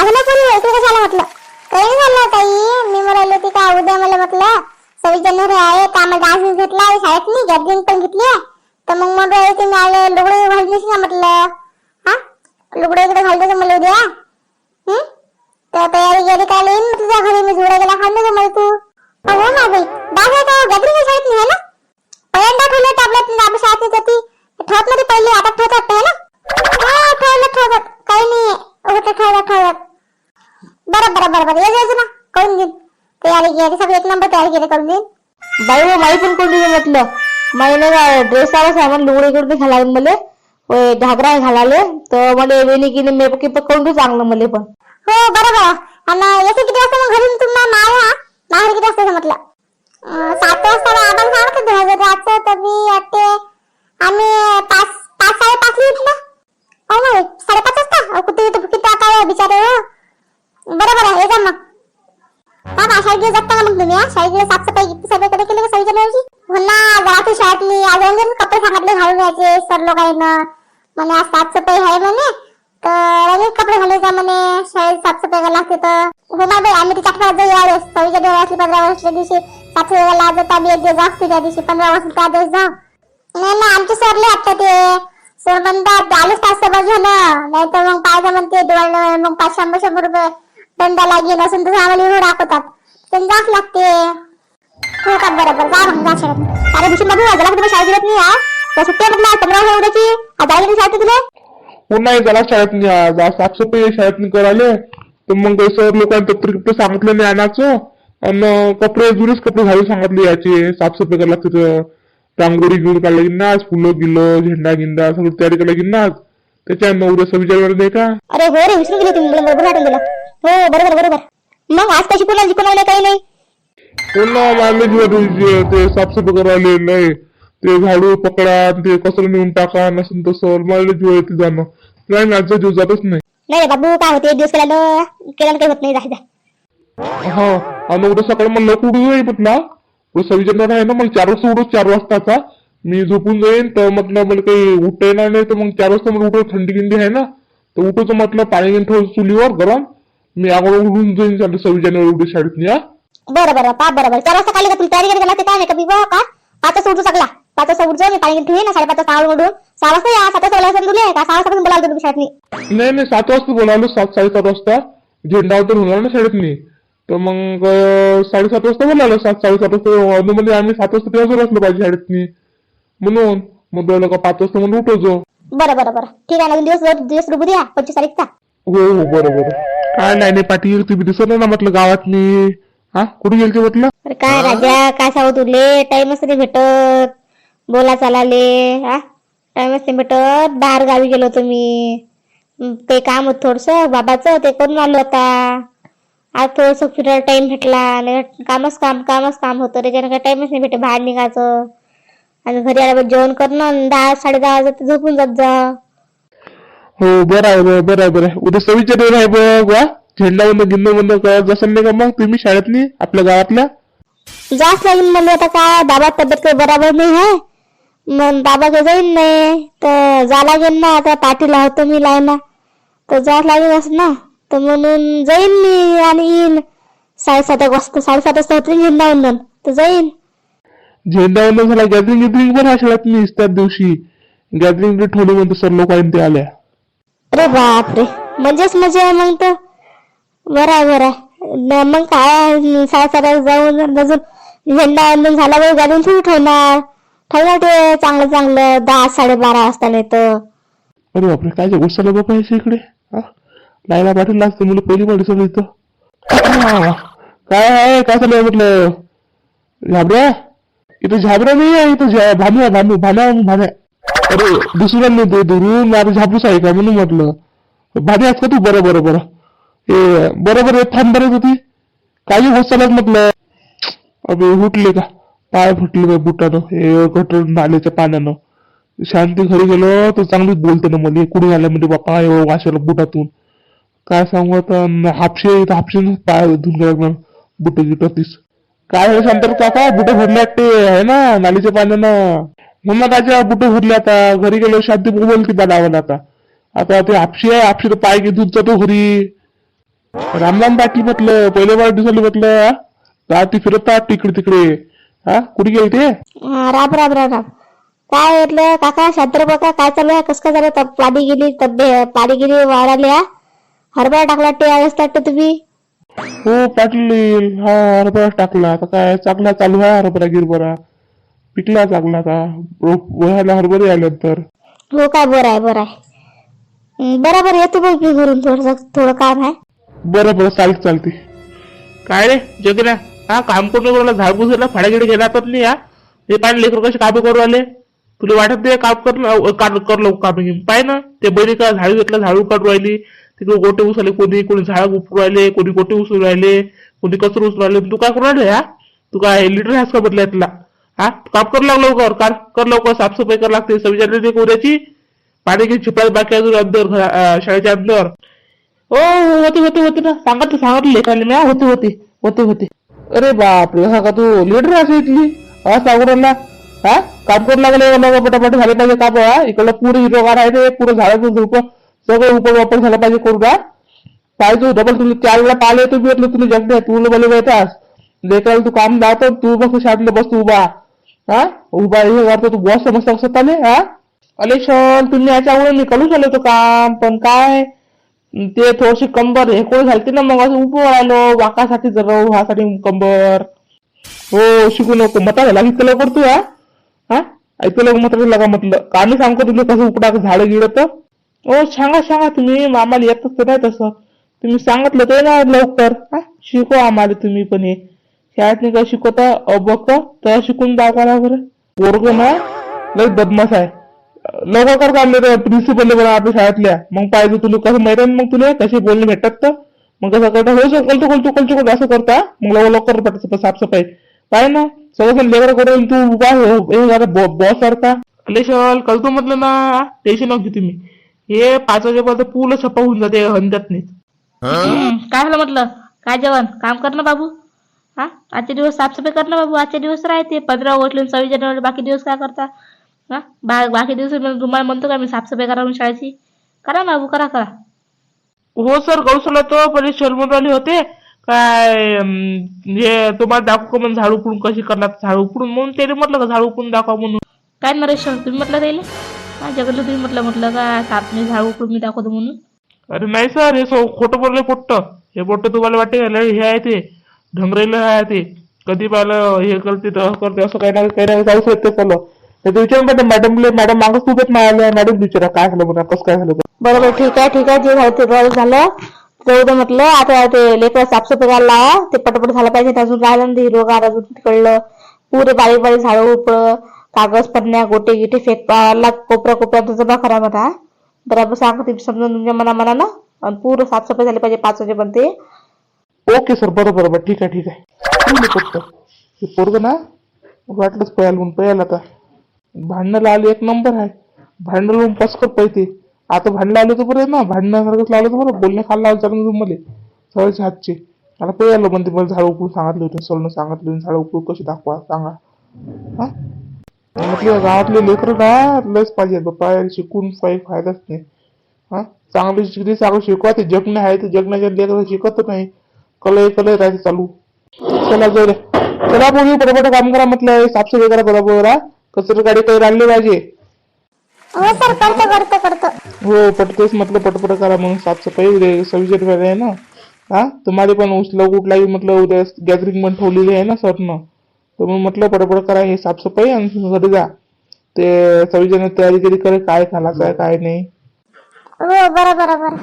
पाहुणा कोणी आहे तू कशाला म्हटलं. काही झालं ताई? मी म्हणाली होती का उद्या मला म्हटलं सव्वीस जानेवारी आहे तर आम्हाला डान्स घेतला आहे शाळेत गॅदरिंग पण घेतली आहे. तर मग म्हणून राहिले तुम्ही आले लुगडे घाललीस ना म्हटलं. हा? लुगडे इकडे घालतो मला उद्या. तर तयारी गेली काय येईन तुझ्या घरी मी जुडा गेला खाऊन देतो मला तू हो ना बाई डान्स आहे तर गॅदरिंग शाळेत नाही आहे ना पहिल्यांदा ठेवलं टॅबलेट आपल्या शाळेत नाही जाती ठेवत मध्ये पहिले आता ठेवतात आहे ना हा ठेवलं ठेवतात काही नाही होतं ठेवलं ठेवलं बरं बरं बरं. बरं ये ना करून देईन. तयारी केली सगळी एक नंबर तयारी केली करून देईन. बाई हो माई पण कोण म्हटलं? माई ड्रेस आला सामान लुगडे इकडे घालावे मला. होय घागरा घालाले तर मला वेणी गिनी मेप की करून दे चांगलं मला पण. हो बरोबर आणि येते किती वाजता मग घरी? तुम्हाला हा माहेर किती वाजता म्हटलं? सात वाजता आपण सांगत होतो हजार रातचं तर मी वाटते आम्ही पाच पाच साडेपाच उठलो हो ना साडेपाच वाजता? कुठे किती आता बिचारे हो. बरोबर आहे जा मग. हा का शाळेत घेऊन जाता का मग तुम्ही हा? शाळेत गेले साफसफाई गिफ्ट सगळीकडे केली का सव्वीस जानेवारीची हो ना जरा तू शाळेतली अजून कपडे सांगितले घालून घ्यायचे सर लोकांना. म्हणे आज साफसफाई आहे म्हणे तर रंगीन कपडे घालून जा म्हणे शाळेत साफसफाई करायला लागते तर. हो ना बाई आम्ही तिच्या जाऊ यावेळेस सव्वीस जानेवारी असली पंधरा वर्षाच्या दिवशी. साफसफाई करायला आज आता आम्ही एक दिवस असते त्या दिवशी पंधरा वर्ष त्या दिवस जाऊ. नाही ना आमचे सरले आता ते. सर म्हणतात आलेच तास समज झालं नाही तर मग पाहिजे म्हणते डोळ्याला मग पाच शंभर शंभर रुपये. दंड लागेल असून तसं आम्हाला लिहून दाखवतात. पण जाच लागते. हो का? बरोबर. जा मग जा शाळेत अरे दिवशी मग वाजला तुम्ही शाळेत गेलत नाही हा? तर सुट्टी आहे म्हटलं पंधरा वाजता उद्याची? आज गेली शाळेत तुला? पुन्हा नाही त्याला शाळेत नाही साफसफाई शाळेत नाही करायले. तर मग सर लोकांनी तत्र गिफ्ट सांगितलं नाही आणायचं. आणि कपडे जुनेच कपडे घालून सांगितले याचे. साफसफाई करायला लागते रांगोळी घेऊन काढला गिन्नास फुलं गिलं झेंडा गिंदा सगळं तयारी करायला गिन्नास त्याच्या सव्वीस जानेवारी नाही का? अरे हो रे विसरून गेले तुम्ही मला बरोबर आठवून दिलं. हो बरोबर बरोबर. मग आज कशी पुन्हा शिकवणार काही नाही? पुन्हा मारले जीवा ते साफसफाई करायला नाही. ते झाडू पकडा ते कचरा नेऊन टाका नसेल तसं. मला जीव येते जाणं. नाही माझा जीव जातच नाही. नाही रे बाबू काय होते एक दिवस केल्यानं केल्यानं काही होत नाही जायचं हा आणि उद्या सकाळी मला लवकर उठू जाईल म्हटलं उद्या सव्वीस जानेवारी आहे ना मला चार वाजता उठू चार वाजताचा. मी झोपून जाईन तर म्हटलं मला काही उठता येणार नाही तर मग चार वाजता मला उठव थंडी गिंडी आहे ना तर उठवतो म्हटलं पाणी घेऊन ठेव चुलीवर गरम. मी अगोदर उठून जाईन चालतं सव्वीस जानेवारी उद्या शाळेत या. बरं बरं पा बरं बरं. चार वाजता काढली का तयारी करायला लागते काय नाही का? बिबा का पाच वाजता उठू सगळा पाच वाजता उठतो मी पाणी घेऊन ठेवीन साडेपाच वाजता आवड उठून. सहा वाजता या सात वाजता बोलायचं तुले का सहा वाजता बोलावलं तुम्ही शाळेत नाही नाही सात वाजता बोलावलं सात साडेसात वाजता. झेंडा वगैरे होणार ना शाळेत नाही तर मग साडेसात वाजता बोलावलं सात साडेसात वाजता. म्हणजे आम्ही सात वाजता तेव्हा असलं पाहिजे शाळेत म्हणून मग बोललं का पाच वाजता म्हणून उठवतो बरं बरं बरं. ठीक आहे ना दिवस दिवस डुबू द्या पंचवीस तारीखचा हो हो बरं बरं. काय नाही नाही पाटील तुम्ही दिसत नाही ना म्हटलं गावातली. हा? कुठे गेलते म्हटलं? अरे काय राजा काय सांगू तुले टाइमच नाही भेटत. बोला चालाले हा? टाइमच नाही भेटत. बाहेर गावी गेलो होतो मी. हं, ते काम होत थोडस बाबाचं ते करून आलो आता. आज थोडस फिरायला टाइम भेटला आणि कामच काम कामच काम होतं. त्याच्यानं काय टाइमच नाही भेटत बाहेर निघायचं. आणि घरी आल्यावर जेवण करणं दहा साडे दहा वाजता झोपून जात जा. हो बरं आहे बरं बरं आहे बरं. आहे उद्या सव्वीस जानेवारी आहे बघ वा. झेंडा बंद गिंड बंद करत जसं नाही का मग तुम्ही शाळेतली आपल्या गावातल्या. जास्त लागेल म्हणलं आता काय बाबा तब्येत काही बराबर नाही आहे. मग बाबा काही जाईन नाही. तर जा लागेल ना आता पाठीला होतो मी लायना तर जाच लागेल असं ना. तर म्हणून जाईन मी आणि येईन. साडेसात एक वाजता साडेसात वाजता होते झेंडा वंदन तर जाईन. झेंडा वंदन झाला गॅदरिंग गॅदरिंग पण आहे शाळेतली त्याच दिवशी. गॅदरिंग ठेवली म्हणते सर लोक आणि ते आल्या. अरे बापरे. म्हणजेच मजा आहे मग तर. बरं आहे बरं आहे. मग काय वाजता जाऊन अजून झेंडा वंदन झाल्यावर गाडून थोडी ठेवणार? ठेवणार ते चांगलं चांगलं. दहा साडेबारा वाजता नाही तर. अरे बापरे काय गोष्ट झालं बाबा याच्या इकडे? हा? लायला पाटील लागते मुलं पहिली पाठी इथं. काय आहे? काय चालू आहे म्हटलं? झाबऱ्या इथं झाबरा नाही आहे इथं झा- भानू आहे भानू भाण्या भाण्या अरे दुसऱ्यांनी नाही ते दुरून अरे झापूस आहे का म्हणून म्हटलं. भाने आहेस का तू? बरं बरं बरं. हे बरोबर बरं थांब बरं होती काही होत चालत म्हटलं. अबे उठले का? पाय फुटले का बुटानं. हे गटर नाल्याच्या पाण्यानं. शांती घरी गेलो तर चांगलीच बोलते ना मला. कुठे आल्या म्हणजे बापा एवढं वाशाला बुटातून. काय सांगू आता? हापशे हापशे पाय धुवून गेला बुट गिट तीस काय हे सांगतात काका? बुट भरले ते आहे ना? नालीच्या पाण्यानं. म्हणून त्याच्या बुट भरले आता. घरी गेलो शांती बोलती लावला आता. आता ते हापशी आहे हापशी तर पाय घे दूध जातो घरी. रामराम बाटली म्हटलं पहिले बार दिसले म्हटलं का ती फिरतात तिकडे तिकडे. हा? कुठे गेली ते? राब राब राब राब. काय म्हटलं काका शांतर बघा काय चालू आहे कसं काय झालं? पाणी गेली तब्बे पाणी गेली वाढाली हा? हरभरा टाकला ते आळस वाटतं तुम्ही? हो पाटील हा हरभरा टाकला आता काय चांगला चालू आहे हरभरा गिरभरा पिकला चांगला रो- वह्याला हरभरे आल्यानंतर हो काय बरं आहे बरं आहे बरोबर येतो मग मी घरून थोडस थोडं काम आहे बरं बरं चालते चालते काय रे जगना हा काम करून कोणाला झाड पुसायला फाड्यागिडे गेला तर नाही हा हे पाहिजे लेकर कसे कामे करू आले तुला वाटत नाही काम कर काम कर लवकर काम पाय ना ते बरी का झाडू घेतला झाडू काढू राहिली तिकडे गोटे उचलले कोणी कोणी झाड उपरू राहिले कोणी गोटे उचलू राहिले कोणी कचरा उचलू राहिले. तू काय करू राहिले हा? तू काय लिटर हास का बदलायतला हा? काम कर लाग लवकर कर कर लवकर साफसफाई कर लागते सविचारले ते कोऱ्याची पाणी घेऊन छिपायला बाकी अजून अंदर शाळेच्या अंदर. हो होते होते होते ना. सांगत सांगितलं लेखाले मी होते होते होते होते. अरे बाप रे का तू लिडर असं इथली? हा सागराला हा? काम करू लागले लोक पटापट झाले पाहिजे काम हा? इकडलं पुरे हिरोगार आहे ते पुरं झाडाचं झुप सगळं उपर वापर झाला पाहिजे करून हा पाहिजे डबल तुम्ही चार वेळा पाहिले तू भेटलं तुला जगते तू बले येतास. लेकराला तू काम दाखव तू बस शाळेतलं बस तू उभा. हा? उभा हे करतो तू बॉस समजता कसं हा? अले शन तुम्ही याच्यामुळे मी करू शकलो तो काम पण काय? ते थोडीशी कंबर हे कोण झालते ना मग असं उभं राहिलो वाकासाठी जर व्हासाठी कंबर. हो शिकू नको मता झाला की लवकर तू हा? ऐकलं मत लागा म्हटलं का मी सांगतो तुला कसं उपडा झाडं गिड ओ हो सांगा सांगा तुम्ही आम्हाला येतच तर नाही तसं तुम्ही सांगितलं ते ना लवकर हा शिकवा आम्हाला तुम्ही पण हे शाळेत नाही का शिकवता अबक तर शिकून दाखवा बरं वर्ग ना लय बदमाश आहे लवकर कर काम प्रिन्सिपल बरं आपल्या शाळेतल्या मग पाहिजे तुला कसं माहिती मग तुला कसे बोलणे भेटतात तर मग कसं करता हो सर कलतो कलतो कलतो कलतो असं करता मग लवकर लवकर पटायचं साफसफाई पाय ना सगळं लेकर करून तू उभा हो- बॉस सारखा लेशल कलतो म्हटलं ना टेन्शन नको घेऊ तुम्ही हे पाच वाजेपर्यंत पूर्ण छप्पा होऊन जाते हंड्यात नाही हं, काय झालं म्हटलं? काय जेवण? काम कर ना बाबू. हा? आजचे दिवस साफसफाई कर ना बाबू. आजचे दिवस राहते. पंधरा ऑगस्ट सव्वीस जानेवारी बाकी दिवस काय करता? हा? बा बाकी दिवस मी तुम्हाला म्हणतो का मी साफसफाई करा म्हणून शाळेची? करा ना बाबू करा करा. हो सर गौसला तो पहिले शर्मदाले होते. काय हे तुम्हाला दाखवू का म्हणून झाड उपडून कशी करणार? झाड उपडून म्हणून त्याने म्हटलं का झाड उपडून दाखवा म्हणून. काय नरेश तुम्ही म्हटलं त्याला? हा जगलं तुम्ही म्हटलं म्हटलं का साप मी झाड उकडून मी दाखवतो म्हणून? अरे नाही सर हे सो खोटं बोलले पोट्ट. हे पोट्ट तुम्हाला वाटते का? लय हे आहे ते. ढंगरेलं आहे ते. कधी पाहिलं हे करते तर करते असं काही ना काही ना जाऊ शकते चलो ते मॅडमले मॅडम मागच उभेच मारले. मॅडम विचारा काय झालं म्हणा कसं काय झालं. बरोबर ठीक आहे ठीक आहे. जे झालं ते बरं झालं. जाऊ दे म्हटलं. आता ते लेकर साफसफाई करायला लावा. ते पटपट झालं पाहिजे. अजून राहिलं ना ते हिरोगार अजून तिकडलं. पुरे बारीक बारीक झाडं उपळ. कागद पन्न्या गोटे गिटे फेकपाला कोपऱ्या कोपऱ्यात जमा करा म्हणा बराबर सांगतो तुम्ही समजून तुमच्या मना मनानं आणि पूर्ण साफसफाई झाली पाहिजे पाच वाजेपर्यंत ओके सर बरोबर बरोबर ठीक आहे ठीक आहे. फक्त. हे पोरग ना वाटलंच पयाल म्हणून पयाल आता. भांडणं लावली एक नंबर आहे. भांडणं लावून पसकर पाहिजे आता भांडणं आलं तर बरं ना? भांडणासारखंच लावलं तर बरं. बोलण्या खायला लावलं चालू मला. सगळ्याच्या हातचे. आता पयालं म्हणते मला झाड उकळून सांगितलं होतं सोलनं सांगितलं झाड उकळून कशी दाखवा सांगा. हा? म्हटलं गावातले लेकरं ना लस पाहिजे बाप्पा शिकून काही फायदाच नाही. हा? चांगले शिकते चांगलं शिकवा ते जगणे आहे ते जगण्याच्या लेकरं शिकत नाही. कलय कलय राहते चालू. चला जाऊ चला बोलू बरोबर काम करा म्हटलं साफसफाई करा बरोबर कचरा गाडी काही राहिली पाहिजे. हो सर करतो करतो करतो. हो पटतेच म्हटलं पटपट करा मग साफसफाई उद्या सव्वीस आहे ना. हा? तुम्हाला पण उचला कुठलाही म्हटलं उद्या गॅदरिंग पण ठेवलेली आहे ना सरनं. तर मग म्हटलं बडबड करा हे साफसफाई आणि घरी जा ते सव्वीस जण तयारी तरी करे काय घालायचं आहे काय नाही. हो बरं बरं बरं